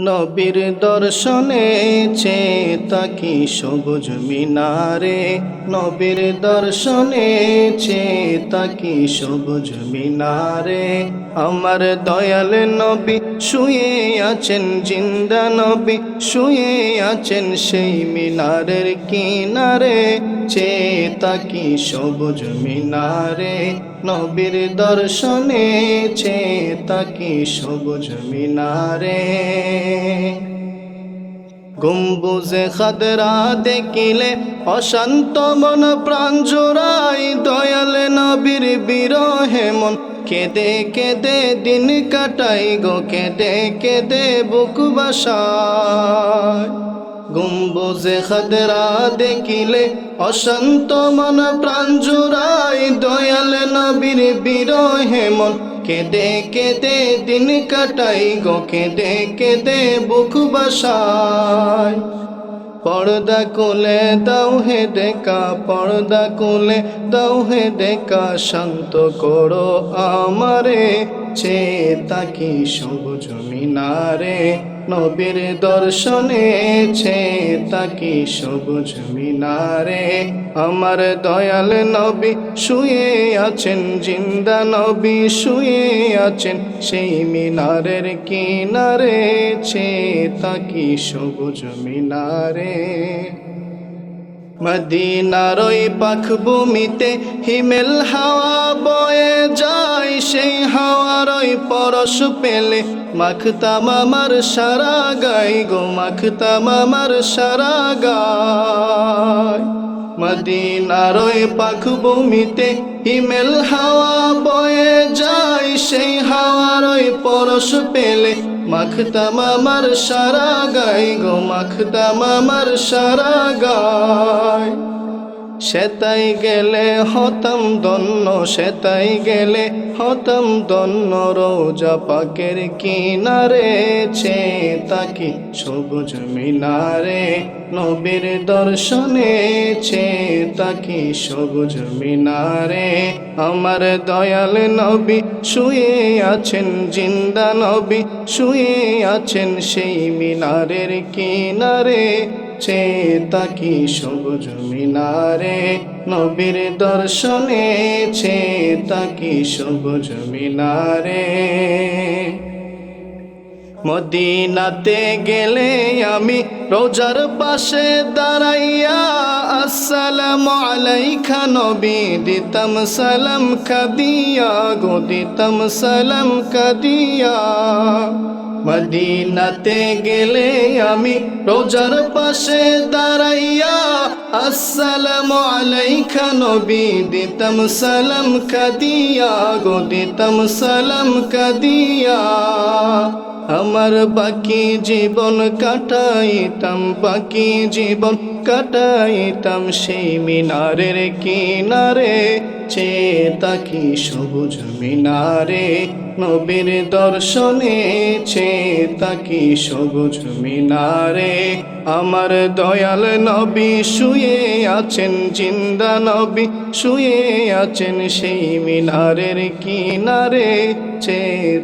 নবীর দর্শনে চে তাকি সবুজ মিনারে। নবীর দর্শনে চে তাকি সবুজ মিনারে। আমার দয়াল নবী শুয়ে আছেন, জিন্দা নবী শুয়ে আছেন সেই মিনারের কিনারে। চে তাকি সবুজ মিনারে। নবীর দর্শনে চে তাকি সবুজ মিনারে। গম্বুজে খাদরা দেখিলে অশান্ত মন, প্রাণ জোড়াই দয়াল নবীর বিরহে মন। কেদে কেদে দিন কাটাই গো, কেদে কেদে বুক বাসায়। গম্বুজে খাদরা দেখিলে অশান্ত মন, প্রাণ জোড়াই দয়াল নবীর বিরহে মন। কেদে কেঁদে দিন কাটাই গো কেঁদে কেঁদে বুক বাসায় পর্দা কোলে দাও হে দেখা পর্দা কোলে দাও হে দেখা শান্ত করো আমারে। চে তাকি সবুজ মিনারে নবীর দর্শনে ছে তাকি সবুজ মিনারে আমার দয়াল নবী শুয়ে আছেন, জিন্দা নবী শুয়ে আছেন সেই মিনারের কিনারে। ছে তাকি সবুজ মিনারে মদিনার ওই পাখ ভূমিতে হিমেল হাওয়া বয়ে যায়, সেই হাওয়ার ওই পরশ পেলে মাখতাম আমার সারা গাই গো, মাখতাম আমার সারা গায় মদিনার ওই পাখ ভূমিতে হিমেল হাওয়া বয়ে যায়, সেই হাওয়ার ওই পরশ পেলে মাখতাম আমার সারা গাই গো, মাখতাম আমার সারা গায় সেতাই গেলে হতাম দন্ন সেতাই গেলে হতাম দন্ন রোজা পাকের কিনারে ছে তাকি সবুজ মিনারে, নবীর দর্শনে ছে তাকি সবুজ মিনারে। আমার দয়াল নবী শুয়ে আছেন, জিন্দা নবী শুয়ে আছেন সেই মিনারের কিনারে। চে তাকি সবুজ মিনারে। নবীর দর্শনে ছে তাকি সবুজ মিনারে। মদিনাতে গেলে আমি রোজার পাশে দাঁড়াইয়া, আসসালাম আলাইকা নবী, দিতাম সালাম কাদিয়া গো, দিতাম সালাম কাদিয়া। মদিনাতে গেলে আমি রোজার পাশে দাঁড়াইয়া, আসসালাম আলাইকা নবী দিতাম সালাম কাদিয়া, গো, দিতাম সালাম কাদিয়া। আমার বাকি জীবন কাটাইতাম, বাকি জীবন কাটাইতাম সেই মিনারের কিনারে। চে তাকি সবুজ মিনারে। নবীর দর্শনে ছে তাকি সবুজ মিনারে। আমার দয়াল নবী শুয়ে আছেন, জিন্দা নবী শুয়ে আছেন সেই মিনারের কিনারে। চে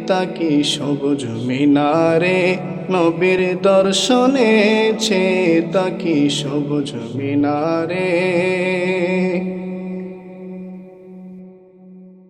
তাকি সবুজ মিনারে। নবীর দর্শনে ছে তাকি সবুজ মিনারে।